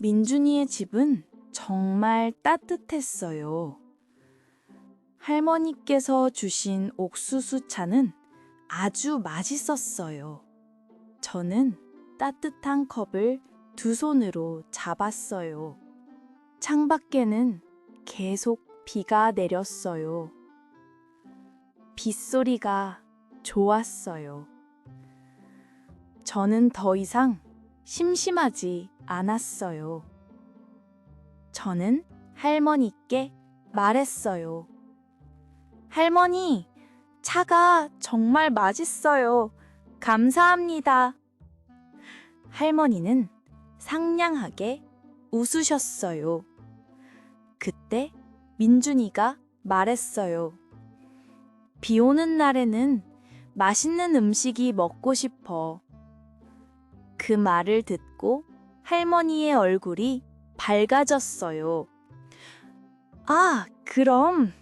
민준이의 집은 정말 따뜻했어요. 할머니께서 주신 옥수수 차는 아주 맛있었어요. 저는 따뜻한 컵을 두 손으로 잡았어요. 창밖에는 계속 비가 내렸어요. 빗소리가 좋았어요. 저는 더 이상 심심하지 않았어요. 저는 할머니께 말했어요. 할머니, 차가 정말 맛있어요. 감사합니다. 할머니는 상냥하게 웃으셨어요. 그때 민준이가 말했어요. 비 오는 날에는 맛있는 음식이 먹고 싶어. 그 말을 듣고 할머니의 얼굴이 밝아졌어요. 아, 그럼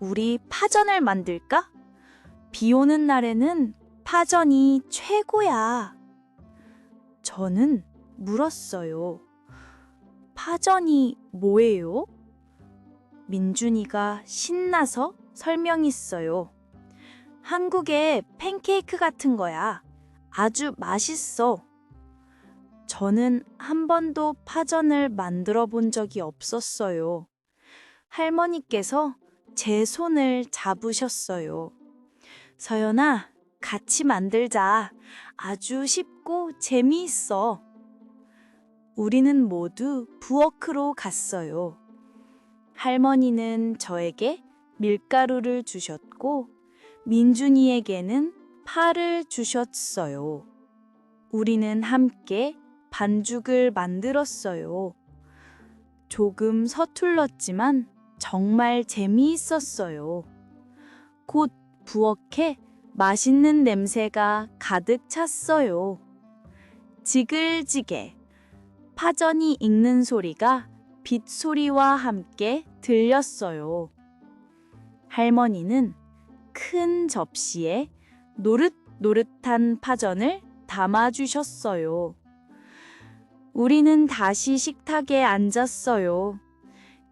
우리 파전을 만들까? 비 오는 날에는 파전이 최고야. 저는 물었어요. 파전이 뭐예요? 민준이가 신나서 설명했어요. 한국의 팬케이크 같은 거야. 아주 맛있어. 저는 한 번도 파전을 만들어 본 적이 없었어요. 할머니께서 제 손을 잡으셨어요. 서연아, 같이 만들자. 아주 쉽고 재미있어. 우리는 모두 부엌으로 갔어요. 할머니는 저에게 밀가루를 주셨고, 민준이에게는 파를 주셨어요. 우리는 함께 반죽을 만들었어요. 조금 서툴렀지만 정말 재미있었어요. 곧 부엌에 맛있는 냄새가 가득 찼어요. 지글지게 파전이 익는 소리가 빗소리와 함께 들렸어요. 할머니는 큰 접시에 노릇노릇한 파전을 담아주셨어요. 우리는 다시 식탁에 앉았어요.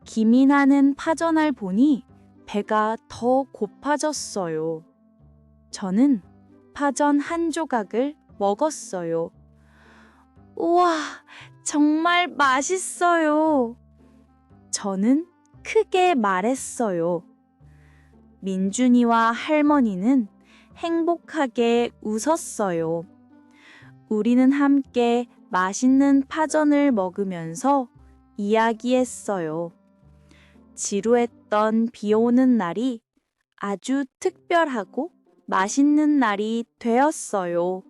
김이 나는 파전알 보니 배가 더 고파졌어요. 저는 파전 한 조각을 먹었어요. 우와, 정말 맛있어요. 저는 크게 말했어요. 민준이와 할머니는 행복하게 웃었어요. 우리는 함께 맛있는 파전을 먹으면서 이야기했어요. 지루했던 비 오는 날이 아주 특별하고 맛있는 날이 되었어요.